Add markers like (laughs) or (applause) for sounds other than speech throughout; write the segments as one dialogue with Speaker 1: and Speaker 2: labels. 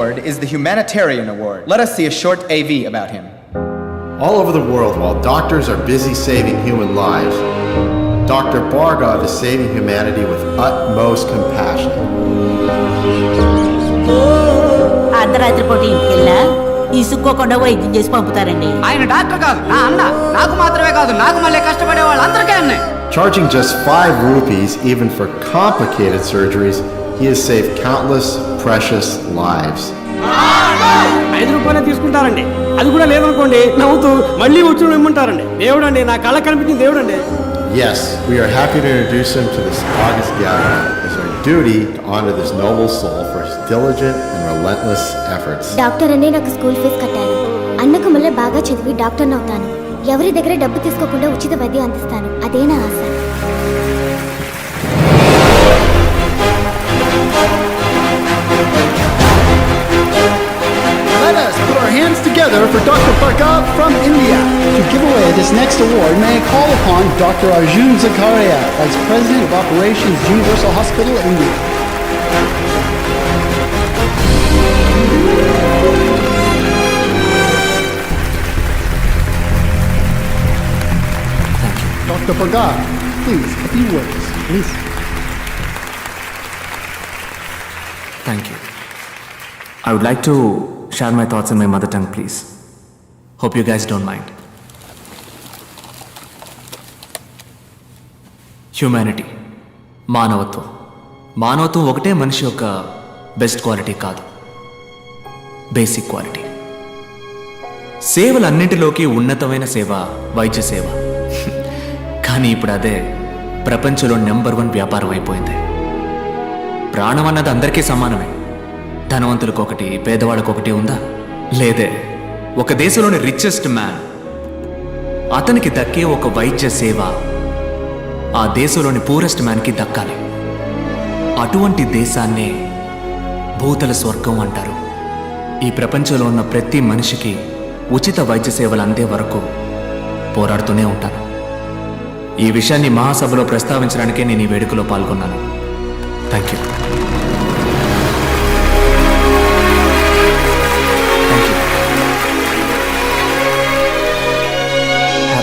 Speaker 1: award is the Humanitarian Award. Let us see a short AV about him.
Speaker 2: All over the world, while doctors are busy saving human lives, Dr. Bargov is saving humanity with utmost compassion.
Speaker 3: అర్ధరాత్రి పూట ఇంటికి వెళ్ళా ఇసుక్కోకుండా వైద్యం చేసి పంపుతారండి
Speaker 4: ఆయన doctor కాదు నా అన్న నాకు మాత్రమే కాదు నాకు మళ్ళీ కష్టపడే వాళ్ళందరికీ అన్నాయి
Speaker 2: Charging just five rupees, even for complicated surgeries, he has saved countless precious lives.
Speaker 5: ఐదు రూపాయలే తీసుకుంటారండి. అది కూడా లేదనుకోండి నవ్వుతూ మళ్ళీ వచ్చి ఇమ్మంటారండి దేవుడండి నా కళ్ళ కనిపించింది దేవుడండి.
Speaker 2: Yes, we are happy to introduce him to this August gathering. It's our duty to honor this noble soul for his diligent and relentless efforts.
Speaker 6: Doctor అనే నాకు స్కూల్ ఫీజు కట్టారు. అన్నకు మళ్ళీ బాగా చదివి డాక్టర్ని అవుతాను. ఎవరి దగ్గర డబ్బు తీసుకోకుండా ఉచిత వైద్యం అందిస్తాను. అదే నా ఆశ?
Speaker 7: Our hands together for Dr. Bhargav from India. To give away this next award, may I call upon Dr. Arjun Zakaria, Vice President of Operations, Universal Hospital, India. Dr. Bhargav, please, a few words, please.
Speaker 8: Thank you. I would like to share my thoughts in my mother tongue, please. Hope you guys don't mind. Humanity మానవత్వం మానవత్వం ఒకటే మనిషి యొక్క best quality కాదు. Basic quality సేవలన్నింటిలోకి ఉన్నతమైన సేవ వైద్య సేవ. (laughs) కానీ ఇప్పుడు అదే ప్రపంచంలో నెంబర్ వన్ వ్యాపారం అయిపోయింది. ప్రాణం అన్నది అందరికీ సమానమే. ధనవంతులకు ఒకటి పేదవాళ్ళకు ఒకటి ఉందా? లేదే. ఒక దేశంలోని రిచెస్ట్ మ్యాన్ అతనికి దక్కే ఒక వైద్య సేవ ఆ దేశంలోని పూరెస్ట్ మ్యాన్కి దక్కాలి. అటువంటి దేశాన్నే భూతల స్వర్గం అంటారు. ఈ ప్రపంచంలో ఉన్న ప్రతి మనిషికి ఉచిత వైద్య సేవలు అందే వరకు పోరాడుతూనే ఉంటాను ఈ విషయాన్ని మహాసభలో ప్రస్తావించడానికే నేను ఈ వేడుకలో పాల్గొన్నాను. Thank you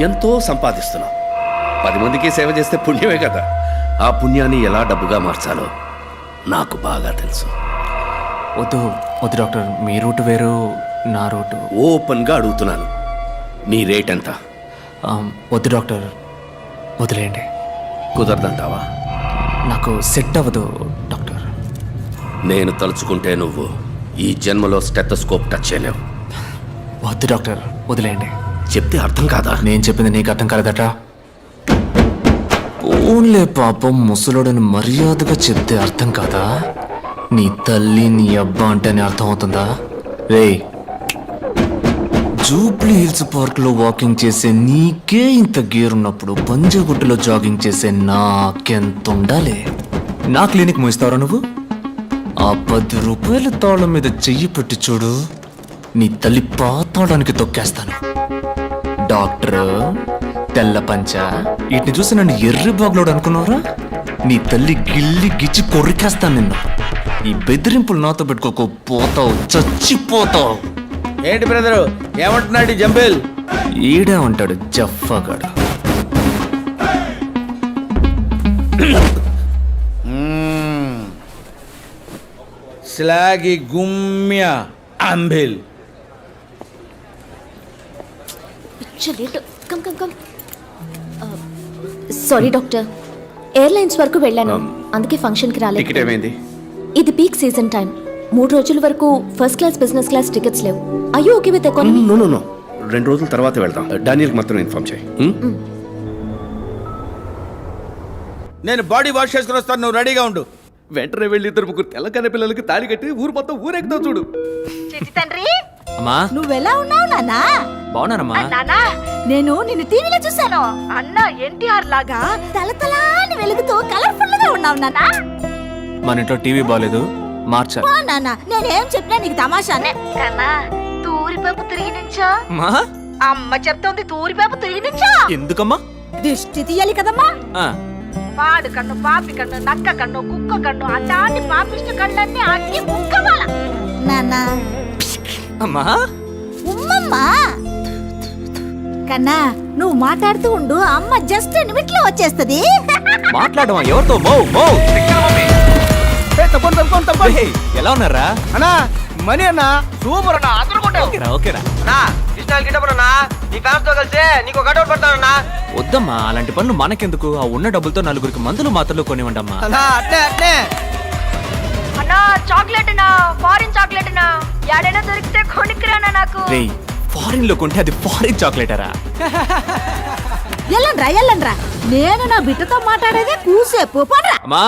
Speaker 9: ఎంతో సంపాదిస్తున్నాం. పది మందికి సేవ చేస్తే పుణ్యమే కదా. ఆ పుణ్యాన్ని ఎలా డబ్బుగా మార్చాలో నాకు బాగా తెలుసు.
Speaker 8: వద్దు వద్దు డాక్టర్. మీ రూట్ వేరు నా రూటు.
Speaker 9: ఓపెన్గా అడుగుతున్నాను. నీ రేట్ ఎంత?
Speaker 8: వద్దు డాక్టర్. వదిలేయండి.
Speaker 9: కుదరదంటావా?
Speaker 8: నాకు సెట్ అవ్వదు డాక్టర్.
Speaker 9: నేను తలుచుకుంటే నువ్వు ఈ జన్మలో స్టెథోస్కోప్ టచ్ చేయలేవు.
Speaker 8: వద్దు డాక్టర్. వదిలేయండి.
Speaker 9: చెప్తే అర్థం కాదా?
Speaker 8: నేను చెప్పింది నీకు అర్థం కాలేదట ఓన్లే పాపం ముసలోడని మర్యాదగా చెప్తే అర్థం కాదా? నీ తల్లి నీ అబ్బా అంటేనే అర్థం అవుతుందా రే జూబ్లీ హిల్స్ పార్క్లో వాకింగ్ చేసే నీకే ఇంత గేర్ ఉన్నప్పుడు పంజగుట్టులో జాగింగ్ చేసే నాకెంత ఉండాలి నా క్లినిక్ మూయిస్తావరా నువ్వు? ఆ పది రూపాయల తాళం మీద చెయ్యి పెట్టి చూడు. నీ తల్లి పాతాళానికి తొక్కేస్తాను. డాక్టర్ తెల్ల పంచ. వీటిని చూసి నన్ను ఎర్రి బాగులోడు అనుకున్నావురా? నీ తల్లి గిల్లి గిచ్చి కొరికేస్తాను నిన్ను. ఈ బెదిరింపులు నాతో పెట్టుకోకు పోతావు చచ్చిపోతావు.
Speaker 4: ఏంటి బ్రదరు ఏమంటున్నాడు జంబేల్?
Speaker 8: ఈడే ఉంటాడు జఫ్ఫగాడు.
Speaker 4: స్లాగి గుమ్య అంబిల్.
Speaker 6: Come come come. Sorry doctor. Airlines వరకు వెళ్ళాను. అందుకే ఫంక్షన్కి రాలేదు.
Speaker 9: టికెట్ ఏమైంది?
Speaker 6: ఇది పీక్ సీజన్ టైం మూడు రోజుల వరకు first class business class tickets లేవు. అయ్యో okay with economy
Speaker 9: no no no రెండు రోజుల తర్వాత వెళ్దాం. డానియల్కి మాత్రం ఇన్ఫార్మ్ చేయి. ఉం?
Speaker 4: నేను బాడీ వాష్ చేసుకుని వస్తాను. నువ్వు రెడీగా ఉండు.
Speaker 9: వెంటనే వెళ్ళి ఇద్దరు ముగ్గురు తెల్లకన్న పిల్లలకి తాళి కట్టి ఊరు మొత్తం ఊరెక్కుతావు చూడు.
Speaker 3: చిట్టి తండ్రి!
Speaker 8: అమ్మా.
Speaker 3: నువ్వెలా ఉన్నావు నాన్నా?
Speaker 8: బాగున్నానమ్మా.
Speaker 3: నానా నేను నిన్ను టీవీలో చూశాను. అన్న ఎన్టీఆర్ లాగా తలతలాని వెలుగుతూ కలర్ఫుల్గా ఉన్నావు నాన్నా.
Speaker 8: మన ఇంట్లో టీవీ బాగాలేదు మార్చాలి
Speaker 3: ఓ నాన్న. నేనేం చెప్పినా నీకు తమాషానే. కన్నా తూరిపేపు తిరిగి నుంచో?
Speaker 8: మా
Speaker 3: అమ్మ చెప్తోంది తూరిపేపు తిరిగి నుంచో?
Speaker 8: ఎందుకమ్మా?
Speaker 3: దిష్టి తీయాలి కదమ్మా.
Speaker 8: ఆ,
Speaker 3: పాడు కన్ను పాపి కన్ను నక్క కన్ను కుక్క కన్ను అటాటి పాపిష్ట కళ్ళన్నీ అన్ని ముక్కవాల నాన్న
Speaker 8: అమ్మా?
Speaker 3: ఉమ్మమ్మా! కన్నా నువ్వు మాట్లాడుతూ ఉండు అమ్మ జస్ట్ నిమిట్లో వచ్చేస్తది.
Speaker 8: మాట్లాడమా? ఎవరితో? మో మో! ఎలా ఉన్నారా?
Speaker 5: అన్నా మనీ అన్న సూపర్ అన్న అందరూ
Speaker 8: ఓకేరా ఓకేరా.
Speaker 5: కృష్ణాలు గిట్టపరన్నా నీ ఫ్యాన్స్తో కలిసి నీకు కటౌట్ పడతానన్నా
Speaker 8: వద్దమ్మా అలాంటి పనులు మనకెందుకు? ఆ ఉన్న డబ్బులతో నలుగురికి మందులు మాత్రలు కొనివ్వండమ్మా.
Speaker 5: అన్నా అట్నే
Speaker 10: అన్నా చాక్లెట్ నా ఫారిన్ చాక్లెట్ నా యాడైనా దొరికితే కొనుక్కురానా నాకు?
Speaker 8: రేయ్ ఫారిన్లో కొంటే అది ఫారిన్ చాక్లెటరా
Speaker 3: ఎల్లండ్రా ఎల్లండ్రా. నేను నా బిడ్డతో మాట్లాడేదే కూసేపు. పడ్రా.
Speaker 8: అమ్మా.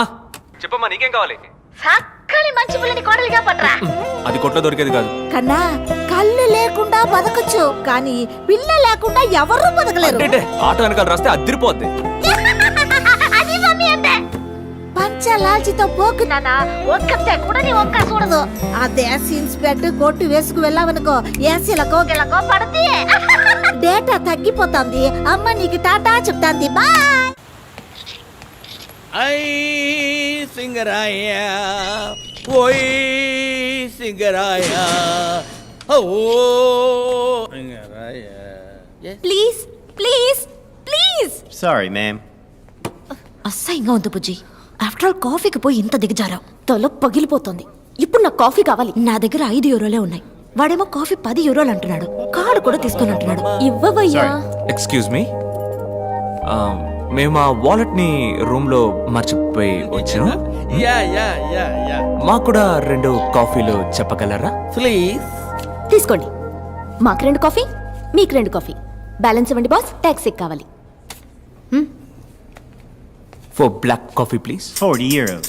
Speaker 8: చెప్పమ్మా నీకేం కావాలి?
Speaker 3: చక్కని మంచి పిల్లని కోడలిగా పడ్రా.
Speaker 8: అది కొట్లో దొరికేది కాదు.
Speaker 3: కన్నా కళ్ళు లేకుండా బతకచ్చు కానీ పిల్ల లేకుండా ఎవరు బతకలేరు.
Speaker 8: ఆటో వెనకాల రాస్తే అద్దరిపోద్ది
Speaker 3: అది మమ్మీ అంటే పంచలాల్చితో పోకు నాన్న ఒక్కతే కూడా నీ ఒక్క చూడదు అదే సీన్స్ పెట్టి కొట్టు వేసుకు వెళ్ళావనుకో ఏసీలకో గిలకో పడితే (laughs) డేటా తగ్గిపోతుంది. అమ్మ నీకు టాటా చెప్తాంది. బాయ్.
Speaker 5: ఐ సింగరాయ ఓయ్ సింగరాయ ఓ Singaraya.
Speaker 3: Please please please.
Speaker 2: Sorry, ma'am.
Speaker 10: అస్సహ్యంగా ఉంది బుజ్జి. ఆఫ్టర్ ఆల్ కాఫీకి పోయి ఇంత దిగజారావు. తల పగిలిపోతుంది. ఇప్పుడు నాకు కాఫీ కావాలి. నా దగ్గర ఐదు యూరోలే ఉన్నాయి. వాడేమో కాఫీ పది యూరోలు అంటున్నాడు. కార్డు కూడా తీసుకొని అంటున్నాడు. ఇవ్వవయ్యా.
Speaker 8: ఎక్స్క్యూజ్ మీ మేము ఆ వాలెట్ని రూమ్లో మర్చిపోయి వచ్చాం.
Speaker 5: యా యా యా యా
Speaker 8: మాకు కూడా రెండు కాఫీలు చెప్పగలరా?
Speaker 5: ప్లీజ్
Speaker 10: తీసుకోండి. మాకు రెండు కాఫీ మీకు రెండు కాఫీ. బ్యాలెన్స్ ఇవ్వండి బాస్. ట్యాక్సీ కావాలి.
Speaker 8: For black coffee please
Speaker 2: 40 euros.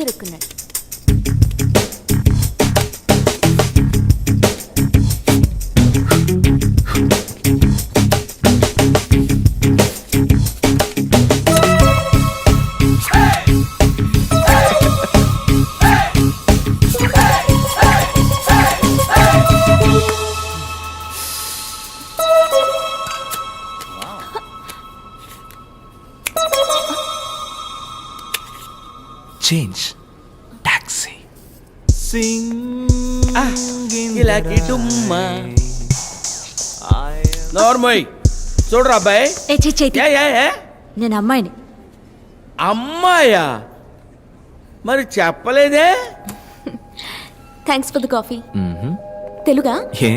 Speaker 10: ఇరుక్కున్నాడు
Speaker 8: చేంజ్. టాక్సీ
Speaker 5: ఇలాకి డుమ్మా నోర్మోయ్. చూడరా అబ్బాయి?
Speaker 3: ఏ చి చేతి
Speaker 5: యా యా యా
Speaker 3: నేను అమ్మాయిని.
Speaker 5: అమ్మాయా? మరి చెప్పలేదే?
Speaker 10: థ్యాంక్స్ ఫర్ ద కాఫీ తెలుగా?
Speaker 8: ఏ?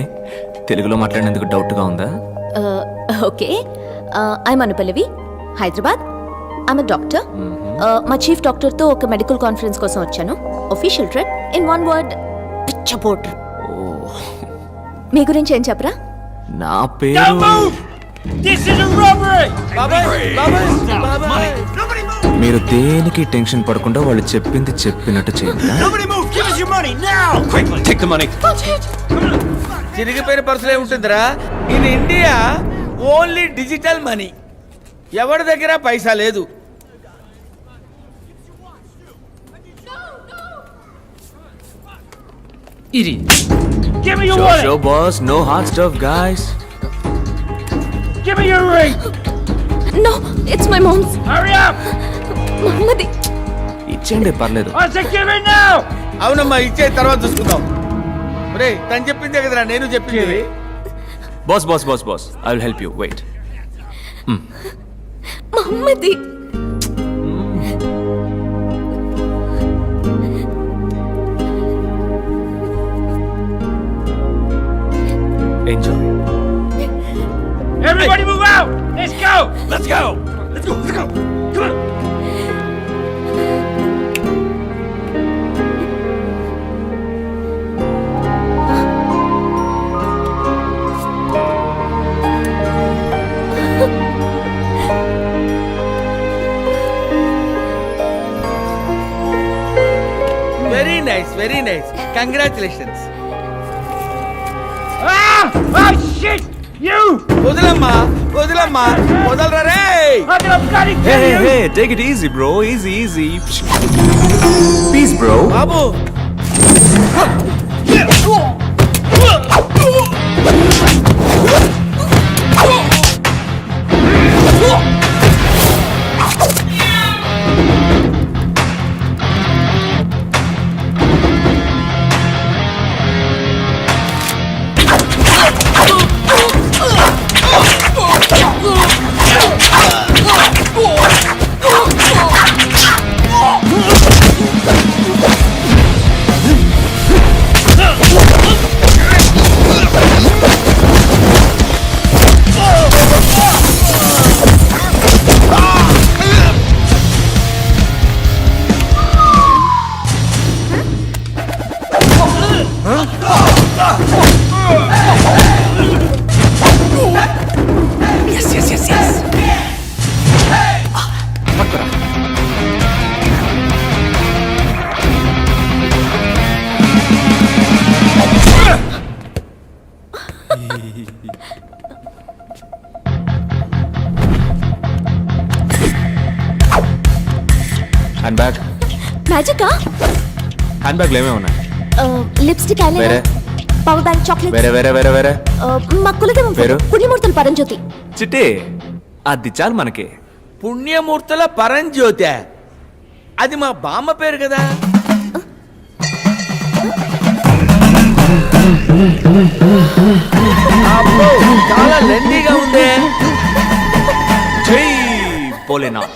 Speaker 8: తెలుగులో మాట్లాడినందుకు డౌట్గా ఉందా
Speaker 10: okay I'm Anupallavi Hyderabad I'm doctor మా చీఫ్ డాక్టర్తో ఒక మెడికల్ కాన్ఫరెన్స్ కోసం వచ్చాను. Official trip in one word పిచ్చబోట్ మీ గురించి ఏం చెప్పరా?
Speaker 8: నా పేరు
Speaker 5: బాబాయ్ బాబాయ్ బాబాయ్
Speaker 8: మీరు దేనికి టెన్షన్ పడకుండా వాళ్ళు చెప్పింది చెప్పినట్టు చేయండి Take the money.
Speaker 5: చిరిగిపోయిన పర్సులే ఉంటుందిరా in India only digital money ఎవరి దగ్గర పైసా లేదు?
Speaker 8: Show, show, boss. No hard stuff, guys.
Speaker 10: No it's my mom's మమ్మది
Speaker 8: ఇచ్చేయండి పర్లేదు.
Speaker 5: అవునమ్మా ఇచ్చే తర్వాత చూసుకుందాం. రే తను చెప్పిందే కదరా నేను చెప్పింది.
Speaker 8: Boss boss boss boss I will help you wait
Speaker 10: మమ్మది
Speaker 8: Enjoy
Speaker 5: Everybody move out! Let's go! Let's go! Let's go! Let's go! Come on! Very nice very nice congratulations వదిలమ్మా వదిలమ్మా వదలరా రే!
Speaker 8: Take it easy bro easy easy peace bro
Speaker 5: Babu.
Speaker 8: Hand బ్యాగ్లో ఏమేమి ఉన్నాయి?
Speaker 10: Lipstick
Speaker 8: వేరే?
Speaker 10: Power bank chocolate
Speaker 8: వేరే వేరే వేరే వేరే.
Speaker 10: మా కులదేవం
Speaker 8: పేరు?
Speaker 10: పుణ్యమూర్తులు పరంజ్యోతి.
Speaker 8: చిట్టి అది చాలు మనకి.
Speaker 5: పుణ్యమూర్తుల పరంజ్యోతి. అది మా బామ్మ పేరు కదా. అబ్బో, చాలా లెందీగా ఉందే.
Speaker 8: జై భోలేనాథ్.